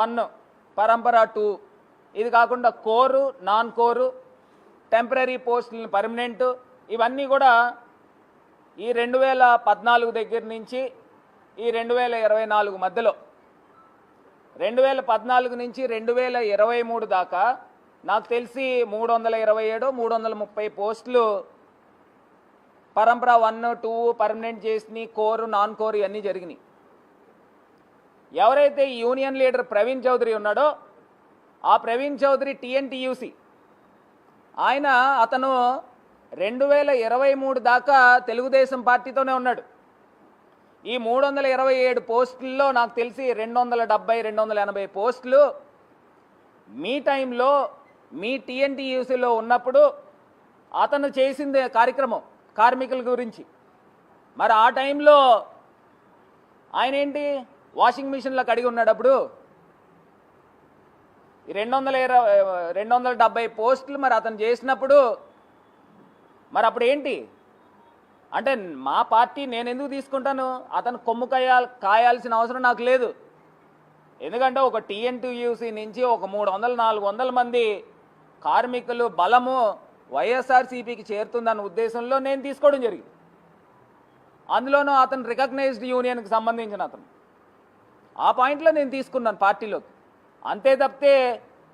One పరంపర two. ఇది కాకుండా కోరు నాన్ కోరు టెంపరీ పోస్టులను పర్మనెంట్. ఇవన్నీ కూడా ఈ రెండు వేల పద్నాలుగు దగ్గర నుంచి ఈ రెండు వేల ఇరవై నాలుగు మధ్యలో. రెండు వేల పద్నాలుగు నుంచి రెండు వేల ఇరవై మూడు దాకా నాకు తెలిసి మూడు వందల ఇరవై ఏడు మూడు వందల ముప్పై పోస్టులు పరంపర వన్ టూ పర్మనెంట్ చేసినాయి కోరు నాన్ కోరు ఇవన్నీ జరిగినాయి. ఎవరైతే ఈ యూనియన్ లీడర్ ప్రవీణ్ చౌదరి ఉన్నాడో ఆ ప్రవీణ్ చౌదరి టీఎన్టీయూసి. ఆయన అతను రెండు వేల ఇరవై మూడు దాకా తెలుగుదేశం పార్టీతోనే ఉన్నాడు. ఈ మూడు వందల ఇరవై ఏడు పోస్టుల్లో నాకు తెలిసి రెండు వందల డెబ్బై రెండు వందల ఎనభై పోస్టులు. మీ టైంలో మీ టీఎన్టీయూసీలో ఉన్నప్పుడు అతను చేసింది కార్యక్రమం కార్మికుల గురించి. మరి ఆ టైంలో ఆయన ఏంటి? వాషింగ్ మిషన్లో కడిగి ఉన్నప్పుడు రెండు వందల ఇరవై రెండు వందల డెబ్బై పోస్టులు మరి అతను చేసినప్పుడు మరి అప్పుడు ఏంటి? అంటే మా పార్టీ నేను ఎందుకు తీసుకుంటాను? అతను కొమ్ము కాయాల్ కాయాల్సిన అవసరం నాకు లేదు. ఎందుకంటే ఒక టీఎన్టీయూసీ నుంచి ఒక మూడు వందల నాలుగు వందల మంది కార్మికులు బలము వైఎస్ఆర్సీపీకి చేరుతుందన్న ఉద్దేశంలో నేను తీసుకోవడం జరిగింది. అందులోనూ అతను రికగ్నైజ్డ్ యూనియన్కి సంబంధించిన అతను. ఆ పాయింట్లో నేను తీసుకున్నాను పార్టీలోకి. అంతే తప్పితే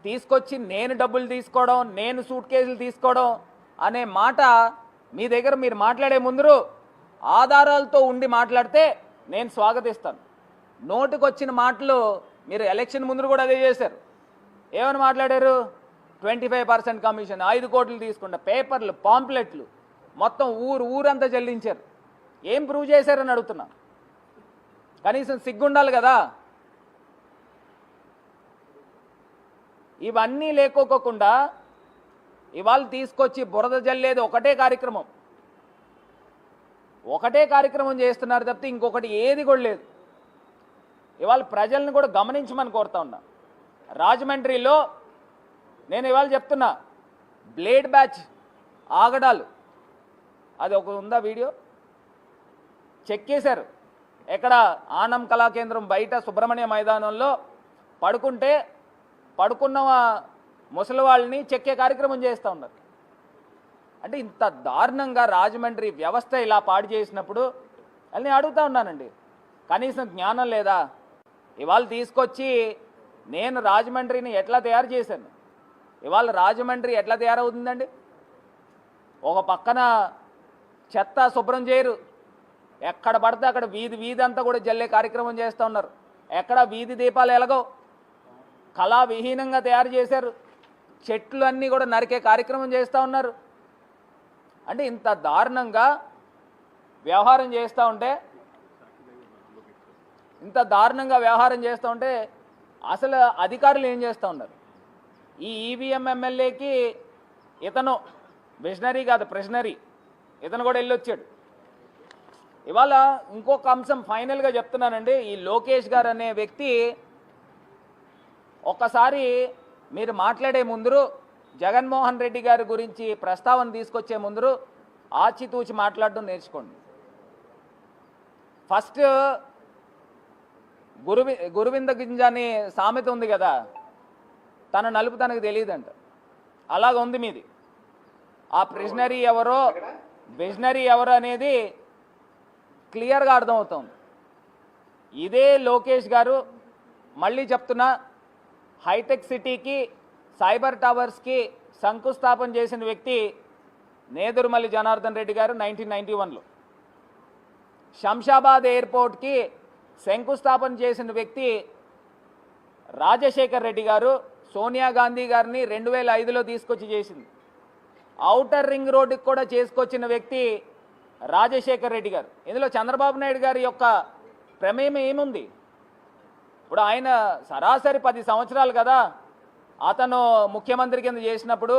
తీసుకొచ్చి నేను డబ్బులు తీసుకోవడం నేను సూట్ కేసులు తీసుకోవడం అనే మాట మీ దగ్గర మీరు మాట్లాడే ముందు ఆధారాలతో ఉండి మాట్లాడితే నేను స్వాగతిస్తాను. నోటికొచ్చిన మాటలు మీరు ఎలక్షన్ ముందు కూడా అదే చేశారు. ఏమని మాట్లాడారు? ట్వంటీ ఫైవ్ పర్సెంట్ కమిషన్ ఐదు కోట్లు తీసుకుంటా పేపర్లు పాంప్లెట్లు మొత్తం ఊరు ఊరంతా చెల్లించారు. ఏం ప్రూవ్ చేశారని అడుగుతున్నాను కనీసం సిగ్గుండాలి కదా. ఇవన్నీ లేకోకుండా ఇవాళ తీసుకొచ్చి బురద జల్లేది ఒకటే కార్యక్రమం. ఒకటే కార్యక్రమం చేస్తున్నారు తప్పితే ఇంకొకటి ఏది కూడా లేదు. ఇవాళ ప్రజల్ని కూడా గమనించమని కోరుతా ఉన్నా. రాజమండ్రిలో నేను ఇవాళ చెప్తున్నా బ్లేడ్ బ్యాచ్ ఆగడాలు. అది ఒక ఉందా వీడియో? చెక్ చేశారు. ఎక్కడ ఆనం కళాకేంద్రం బయట సుబ్రహ్మణ్య మైదానంలో పడుకుంటే పడుకున్న ముసలి వాళ్ళని చెక్కే కార్యక్రమం చేస్తూ ఉన్నారు. అంటే ఇంత దారుణంగా రాజమండ్రి వ్యవస్థ ఇలా పాడు చేసినప్పుడు అని అడుగుతా ఉన్నానండి. కనీసం జ్ఞానం లేదా? ఇవాళ తీసుకొచ్చి నేను రాజమండ్రిని ఎట్లా తయారు చేశాను? ఇవాళ రాజమండ్రి ఎట్లా తయారవుతుందండి? ఒక పక్కన చెత్త శుభ్రం చేయరు. ఎక్కడ పడితే అక్కడ వీధి వీధి అంతా కూడా జల్లే కార్యక్రమం చేస్తూ ఉన్నారు. ఎక్కడ వీధి దీపాలు ఎలాగో కళా విహీనంగా తయారు చేశారు. చెట్లు అన్నీ కూడా నరికే కార్యక్రమం చేస్తూ ఉన్నారు. అంటే ఇంత దారుణంగా వ్యవహారం చేస్తూ ఉంటే ఇంత దారుణంగా వ్యవహారం చేస్తూ ఉంటే అసలు అధికారులు ఏం చేస్తూ ఉన్నారు? ఈ ఈవీఎం ఎమ్మెల్యేకి ఇతను మిషనరీ కాదు ప్రెషనరీ ఇతను కూడా వెళ్ళొచ్చాడు. ఇవాళ ఇంకొక అంశం ఫైనల్గా చెప్తున్నానండి. ఈ లోకేష్ గారు అనే వ్యక్తి ఒక్కసారి మీరు మాట్లాడే ముందు జగన్మోహన్ రెడ్డి గారి గురించి ప్రస్తావన తీసుకొచ్చే ముందు ఆచితూచి మాట్లాడడం నేర్చుకోండి. ఫస్ట్ గురువి గురువింద గింజ అని సామెత ఉంది కదా తన నలుపు తనకు తెలియదంట. అలాగ ఉంది మీది. ఆ ప్రిజనరీ ఎవరో విజనరీ ఎవరో అనేది క్లియర్గా అర్థమవుతోంది. ఇదే లోకేష్ గారు మళ్ళీ చెప్తున్నా హైటెక్ సిటీకి సైబర్ టవర్స్కి శంకుస్థాపన చేసిన వ్యక్తి నేదురుమల్లి జనార్దన్ రెడ్డి గారు నైన్టీన్ నైన్టీ వన్లో. శంషాబాద్ ఎయిర్పోర్ట్కి శంకుస్థాపన చేసిన వ్యక్తి రాజశేఖర్ రెడ్డి గారు సోనియా గాంధీ గారిని రెండు వేల ఐదులో తీసుకొచ్చి చేసింది. ఔటర్ రింగ్ రోడ్డుకి కూడా చేసుకొచ్చిన వ్యక్తి రాజశేఖర్ రెడ్డి గారు. ఇందులో చంద్రబాబు నాయుడు గారి యొక్క ప్రమేయం ఏముంది? ఇప్పుడు ఆయన సరాసరి పది సంవత్సరాలు కదా. అతను ముఖ్యమంత్రి కింద చేసినప్పుడు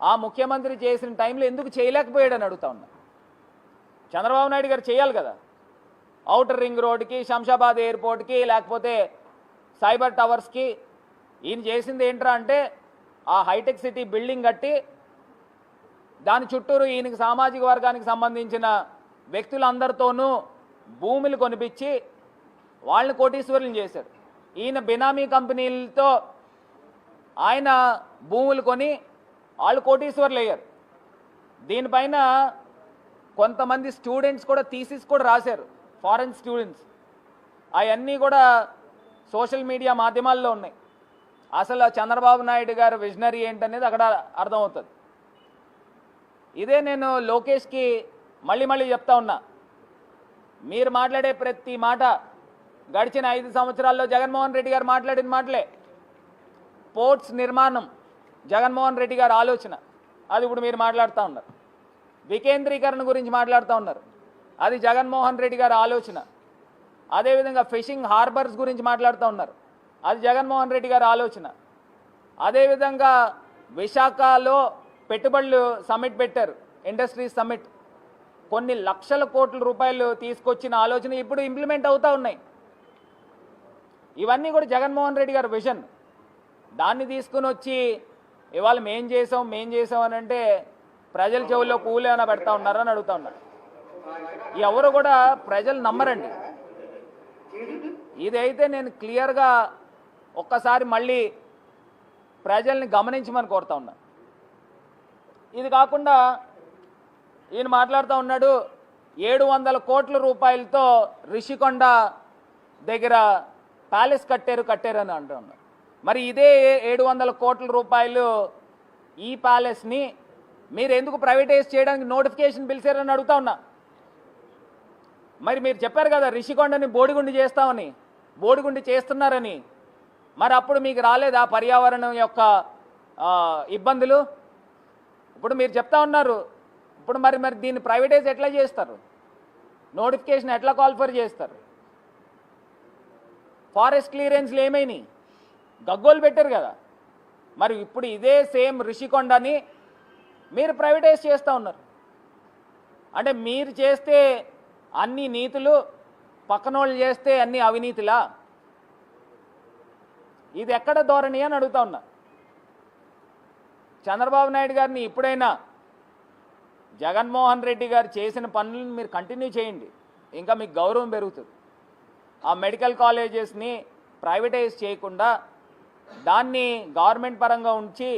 ఆ ముఖ్యమంత్రి చేసిన టైంలో ఎందుకు చేయలేకపోయాడని అడుగుతా ఉన్నా. చంద్రబాబు నాయుడు గారు చేయాలి కదా. ఔటర్ రింగ్ రోడ్కి శంషాబాద్ ఎయిర్పోర్ట్కి లేకపోతే సైబర్ టవర్స్కి ఈయన చేసింది ఏంట్రా అంటే ఆ హైటెక్ సిటీ బిల్డింగ్ కట్టి దాని చుట్టూరు ఈయనకి సామాజిక వర్గానికి సంబంధించిన వ్యక్తులందరితోనూ భూములు కొనిపించి వాళ్ళని కోటీశ్వరులు చేశాడు. ఈయన బినామీ కంపెనీలతో ఆయన భూములు కొని వాళ్ళు కోటీశ్వర్లు అయ్యారు. దీనిపైన కొంతమంది స్టూడెంట్స్ కూడా థీసిస్ కూడా రాశారు ఫారెన్ స్టూడెంట్స్. అవన్నీ కూడా సోషల్ మీడియా మాధ్యమాల్లో ఉన్నాయి. అసలు చంద్రబాబు నాయుడు గారు విజనరీ ఏంటనేది అక్కడ అర్థమవుతుంది. ఇదే నేను లోకేష్కి మళ్ళీ మళ్ళీ చెప్తా ఉన్నా. మీరు మాట్లాడే ప్రతి మాట గడిచిన ఐదు సంవత్సరాల్లో జగన్మోహన్ రెడ్డి గారు మాట్లాడిన మాటలే. పోర్ట్స్ నిర్మాణం జగన్మోహన్ రెడ్డి గారి ఆలోచన. అది ఇప్పుడు మీరు మాట్లాడుతూ ఉన్నారు. వికేంద్రీకరణ గురించి మాట్లాడుతూ ఉన్నారు. అది జగన్మోహన్ రెడ్డి గారి ఆలోచన. అదేవిధంగా ఫిషింగ్ హార్బర్స్ గురించి మాట్లాడుతూ ఉన్నారు. అది జగన్మోహన్ రెడ్డి గారి ఆలోచన. అదేవిధంగా విశాఖలో పెట్టుబడులు సమ్మిట్ పెట్టారు ఇండస్ట్రీస్ సమ్మిట్. కొన్ని లక్షల కోట్ల రూపాయలు తీసుకొచ్చిన ఆలోచన ఇప్పుడు ఇంప్లిమెంట్ అవుతూ ఉన్నాయి. ఇవన్నీ కూడా జగన్మోహన్ రెడ్డి గారి విజన్ దాన్ని తీసుకుని వచ్చి ఇవాళ మేం చేసాం మేం చేసాం అని అంటే ప్రజల చెవుల్లో పూలు ఏమైనా పెడతా ఉన్నారా అని అడుగుతా ఉన్నారు. ఎవరు కూడా ప్రజలు నమ్మరండి. ఇదైతే నేను క్లియర్గా ఒక్కసారి మళ్ళీ ప్రజల్ని గమనించమని కోరుతా ఉన్నా. ఇది కాకుండా ఈయన మాట్లాడుతూ ఉన్నాడు ఏడు వందల కోట్ల రూపాయలతో రిషికొండ దగ్గర ప్యాలెస్ కట్టారు కట్టారు అని అంటూ మరి ఇదే ఏడు వందల కోట్ల రూపాయలు ఈ ప్యాలెస్ని మీరు ఎందుకు ప్రైవేటైజ్ చేయడానికి నోటిఫికేషన్ పిలిచారని అడుగుతా ఉన్నా. మరి మీరు చెప్పారు కదా రిషికొండని బోడిగుండి చేస్తామని బోడిగుండి చేస్తున్నారని. మరి అప్పుడు మీకు రాలేదా పర్యావరణం యొక్క ఇబ్బందులు? ఇప్పుడు మీరు చెప్తా ఉన్నారు. ఇప్పుడు మరి మరి దీన్ని ప్రైవేటైజ్ ఎట్లా చేస్తారు? నోటిఫికేషన్ ఎట్లా కాల్ఫర్ చేస్తారు? ఫారెస్ట్ క్లియరెన్స్లు ఏమైనాయి? గగ్గోలు పెట్టారు కదా. మరి ఇప్పుడు ఇదే సేమ్ రిషికొండని మీరు ప్రైవేటైజ్ చేస్తూ ఉన్నారు. అంటే మీరు చేస్తే అన్ని నీతులు పక్కనోళ్ళు చేస్తే అన్ని అవినీతిలా? ఇది ఎక్కడ ధోరణి అని అడుగుతా ఉన్నా. చంద్రబాబు నాయుడు గారిని ఇప్పుడైనా జగన్మోహన్ రెడ్డి గారు చేసిన పనులను మీరు కంటిన్యూ చేయండి. ఇంకా మీకు గౌరవం పెరుగుతుంది. ఆ మెడికల్ కాలేజెస్ని ప్రైవేటైజ్ చేయకుండా దాన్ని గవర్నమెంట్ పరంగా ఉంచి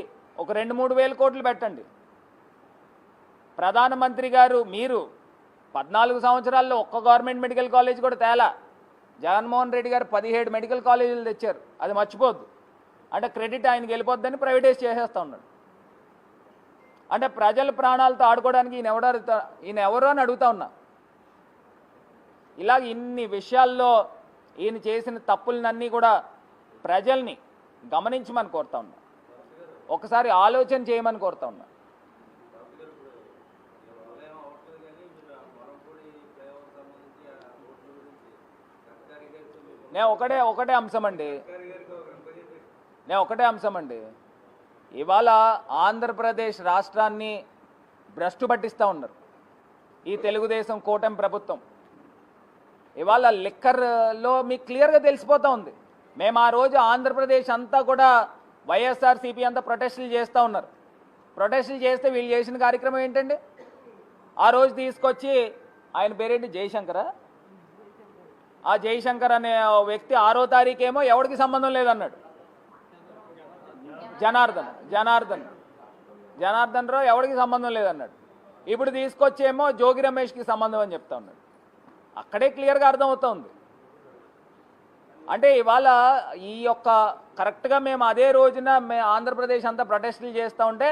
ఒక రెండు మూడు వేల కోట్లు పెట్టండి. ప్రధానమంత్రి గారు మీరు పద్నాలుగు సంవత్సరాల్లో ఒక్క గవర్నమెంట్ మెడికల్ కాలేజ్ కూడా తేలా. జగన్మోహన్ రెడ్డి గారు పదిహేడు మెడికల్ కాలేజీలు తెచ్చారు. అది మర్చిపోద్దు అంటే క్రెడిట్ ఆయనకి వెళ్ళిపోద్దని ప్రైవేటైజ్ చేసేస్తా ఉన్నాడు. అంటే ప్రజల ప్రాణాలతో ఆడుకోవడానికి ఈయన ఎవరు ఈయన ఎవరు అని అడుగుతా ఉన్నా. ఇలాగ ఇన్ని విషయాల్లో ఈయన చేసిన తప్పులనన్నీ కూడా ప్రజల్ని గమనించమని కోరుతా ఉన్నా. ఒకసారి ఆలోచన చేయమని కోరుతా ఉన్నా. నేను ఒకటే ఒకటే అంశం అండి నేను ఒకటే అంశం అండి ఇవాళ ఆంధ్రప్రదేశ్ రాష్ట్రాన్ని భ్రష్టు పట్టిస్తూ ఉన్నారు. ఈ తెలుగుదేశం కూటమి ప్రభుత్వం. ఇవాళ లిక్కర్లో మీకు క్లియర్గా తెలిసిపోతూ ఉంది. మేము ఆ రోజు ఆంధ్రప్రదేశ్ అంతా కూడా వైఎస్ఆర్సీపీ అంతా ప్రొటెస్టులు చేస్తూ ఉన్నారు. ప్రొటెస్టులు చేస్తే వీళ్ళు చేసిన కార్యక్రమం ఏంటండి? ఆ రోజు తీసుకొచ్చి ఆయన పేరేంటి? జయశంకరా? ఆ జయశంకర్ అనే వ్యక్తి ఆరో తారీఖేమో ఎవరికి సంబంధం లేదన్నాడు. జనార్దన్ జనార్దన్. జనార్దన్ రావు ఎవరికి సంబంధం లేదన్నాడు. ఇప్పుడు తీసుకొచ్చేమో జోగి రమేష్కి సంబంధం అని చెప్తా ఉన్నాడు. అక్కడే క్లియర్గా అర్థమవుతోంది. అంటే ఇవాళ ఈ యొక్క కరెక్ట్గా మేము అదే రోజున మే ఆంధ్రప్రదేశ్ అంతా ప్రొటెస్టులు చేస్తూ ఉంటే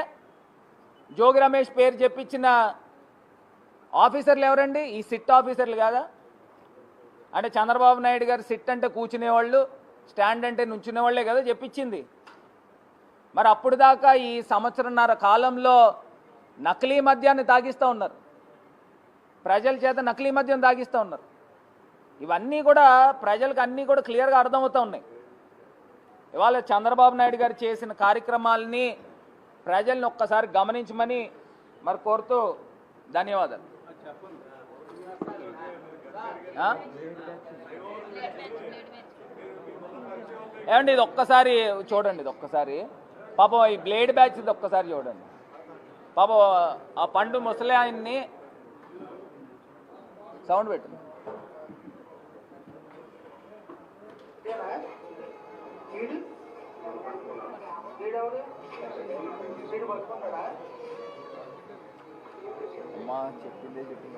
జోగి రమేష్ పేరు చెప్పించిన ఆఫీసర్లు ఎవరండి? ఈ సిట్ ఆఫీసర్లు కాదా? అంటే చంద్రబాబు నాయుడు గారు సిట్ అంటే కూర్చునేవాళ్ళు స్టాండ్ అంటే నుంచునేవాళ్ళే కదా చెప్పించింది. మరి అప్పుడు దాకా ఈ సంవత్సరంన్నర కాలంలో నకిలీ మద్యాన్ని తాగిస్తూ ఉన్నారు. ప్రజల చేత నకిలీ మద్యం తాగిస్తూ ఉన్నారు. ఇవన్నీ కూడా ప్రజలకు అన్నీ కూడా క్లియర్గా అర్థమవుతూ ఉన్నాయి. ఇవాళ చంద్రబాబు నాయుడు గారు చేసిన కార్యక్రమాలని ప్రజల్ని ఒక్కసారి గమనించమని మరి కోరుతూ ధన్యవాదాలు. ఏమండి ఇది ఒక్కసారి చూడండి ఇది ఒక్కసారి. పాపం ఈ బ్లేడ్ బ్యాచ్ ఒక్కసారి చూడండి. పాపం ఆ పండు ముసలి ఆయన్ని సౌండ్ పెట్టు. అమ్మా చెప్పిందే చెప్పింది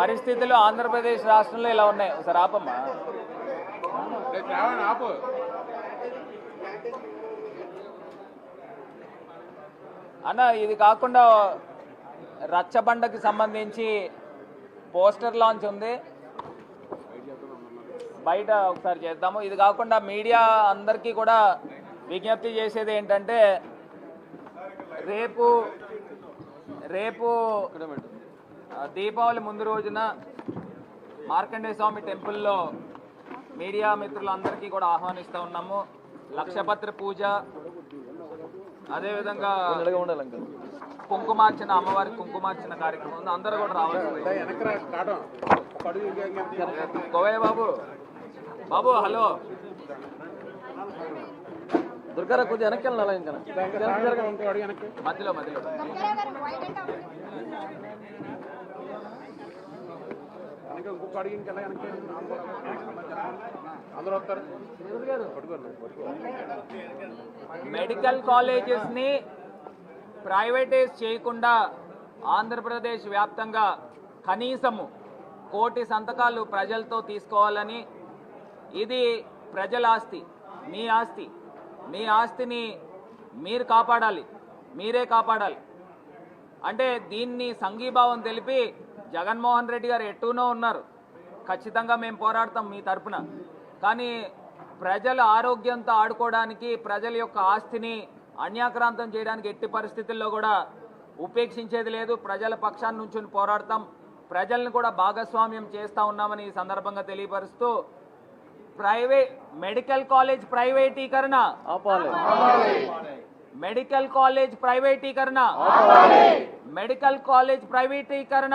పరిస్థితులు ఆంధ్రప్రదేశ్ రాష్ట్రంలో ఇలా ఉన్నాయి. ఒకసారి ఆపమ్మా. ఆపు. అన్న ఇది కాకుండా రచ్చబండకి సంబంధించి పోస్టర్ లాంచ్ ఉంది. బయట ఒకసారి చేద్దాము. ఇది కాకుండా మీడియా అందరికీ కూడా విజ్ఞప్తి చేసేది ఏంటంటే రేపు రేపు దీపావళి ముందు రోజున మార్కండేయ స్వామి టెంపుల్లో మీడియా మిత్రులందరికీ కూడా ఆహ్వానిస్తూ ఉన్నాము. లక్షపత్ర పూజ అదేవిధంగా కుంకుమార్చన అమ్మవారి కుంకుమార్చన కార్యక్రమం ఉంది. అందరూ కూడా రావాలి వెనకరా కాటం ఒక అడుగు ఇంకా ఇంకా గోవయ్య బాబు. బాబు హలో. దుర్గారా కొద్దిగా వెనక్కి వెళ్ళాలి ఇంకా. మధ్యలో మధ్యలో. ఇంకా ఇంకొక అడిగి ఇంకెలా వెనక్కి అందరూ వస్తారు. మెడికల్ కాలేజెస్ని ప్రైవేటైజ్ చేయకుండా ఆంధ్రప్రదేశ్ వ్యాప్తంగా కనీసము కోటి సంతకాలు ప్రజలతో తీసుకోవాలని ఇది ప్రజల ఆస్తి మీ ఆస్తి. మీ ఆస్తిని మీరు కాపాడాలి మీరే కాపాడాలి. అంటే దీన్ని సంఘీభావం తెలిపి జగన్మోహన్ రెడ్డి గారు ఎట్టునో ఉన్నారు. ఖచ్చితంగా మేము పోరాడతాం మీ తరపున. కానీ ప్రజల ఆరోగ్యంతో ఆడుకోవడానికి ప్రజల యొక్క ఆస్తిని అన్యాక్రాంతం చేయడానికి ఎట్టి పరిస్థితుల్లో కూడా ఉపేక్షించేది లేదు. ప్రజల పక్షాన్ని నుంచి పోరాడతాం. ప్రజల్ని కూడా భాగస్వామ్యం చేస్తూ ఉన్నామని ఈ సందర్భంగా తెలియపరుస్తూ ప్రైవేట్ మెడికల్ కాలేజ్ ప్రైవేటీకరణ. ఆపాలి మెడికల్ కాలేజ్ ప్రైవేటీకరణ మెడికల్ కాలేజ్ ప్రైవేటీకరణ